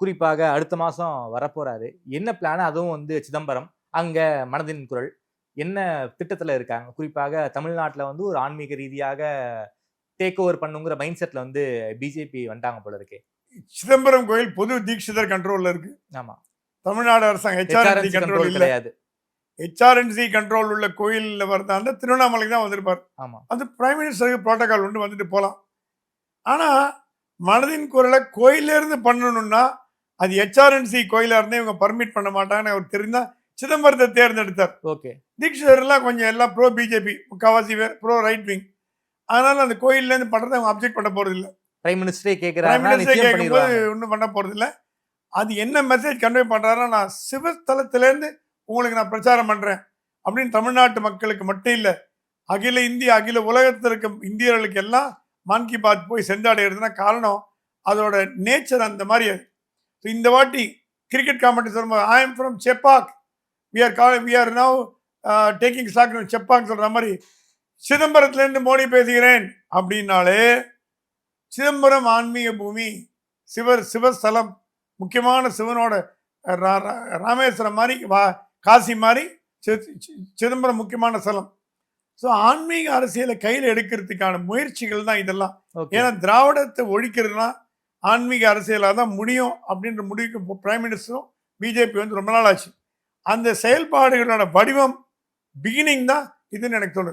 குறிப்பாக அடுத்த மாசம் வரப்போறாரு. என்ன பிளான் அதுவும் வந்து சிதம்பரம். அங்க மனதின் குரல். என்ன திட்டத்துல இருக்காங்க? குறிப்பாக தமிழ்நாட்டுல வந்து ஒரு ஆன்மீக ரீதியாக டேக் ஓவர் பண்ணுங்கிற மைண்ட் செட்ல வந்து பிஜேபி வந்துட்டாங்க போல இருக்கே. சிதம்பரம் கோயில் பொது தீட்சிதர் கண்ட்ரோல்ல இருக்கு. ஆமா. தமிழ்நாடு அரசாங்கம் ஹெச்ஆர்என்சி கண்ட்ரோல் கிடையாது. ஹெச்ஆர்என்சி கண்ட்ரோல் உள்ள கோயில்ல வரதா இருந்தா திருவண்ணாமலைக்கு தான் வந்திருப்பார். ஆமா. அது பிரைம் மினிஸ்டருக்கு ப்ரோட்டோகால் உண்டு வந்துட்டு போகலாம் ஆனா மனதின் குரலை கோயில்ல இருந்து பண்ணணும்னா அது ஹெச்ஆர்என்சி கோயிலா இருந்தா இவங்க பர்மிட் பண்ண மாட்டாங்கன்னு அவர் தெரிந்தா சிதம்பரத்தை தேர்ந்தெடுத்தார். ஓகே தீட்சிதர் எல்லாம் கொஞ்சம் எல்லாம் ப்ரோ பிஜேபி முக்காவாசி பேர் ப்ரோ ரைட் விங் அதனால அந்த கோயில்ல இருந்து பண்றதை அவங்க அப்ஜெக்ட் பண்ண போறது இல்ல பிரைம் மினிஸ்டரே நிச்சயம் கேட்கும்போது ஒன்றும் பண்ண போறது இல்ல அது என்ன மெசேஜ் கன்வே பண்றாருன்னா நான் சிவஸ்தலத்திலேருந்து உங்களுக்கு நான் பிரச்சாரம் பண்றேன். அப்படின்னு தமிழ்நாட்டு மக்களுக்கு மட்டும் இல்ல அகில இந்திய அகில உலகத்தில் இருக்க இந்தியர்களுக்கு எல்லாம் மன் கி பாத் போய் சென்றடைகிறதுனா காரணம் அதோட நேச்சர் அந்த மாதிரி அது So இந்த வாட்டி கிரிக்கெட் காமெண்ட்ரி சொல்லும்போது I am from Chepauk we are call we are now taking stock Chepauk சொல்ற மாதிரி சிதம்பரத்திலேருந்து மோடி பேசுகிறேன். அப்படின்னாலே சிதம்பரம் ஆன்மீக பூமி சிவர் சிவஸ்தலம் முக்கியமான சிவனோட ராமேஸ்வரம் மாதிரி வா காசி மாதிரி சிதம்பரம் முக்கியமான ஸ்தலம். ஸோ ஆன்மீக அரசியலை கையில் எடுக்கிறதுக்கான முயற்சிகள் தான் இதெல்லாம். ஏன்னா திராவிடத்தை ஒழிக்கிறதுனா ஆன்மீக அரசியலாக தான் முடியும் அப்படின்ற முடிவுக்கு பிரைம் மினிஸ்டரும் பிஜேபி வந்து ரொம்ப நாள் ஆச்சு. அந்த செயல்பாடுகளோட வடிவம் பிகினிங் தான் இதுன்னு எனக்கு தோணுது.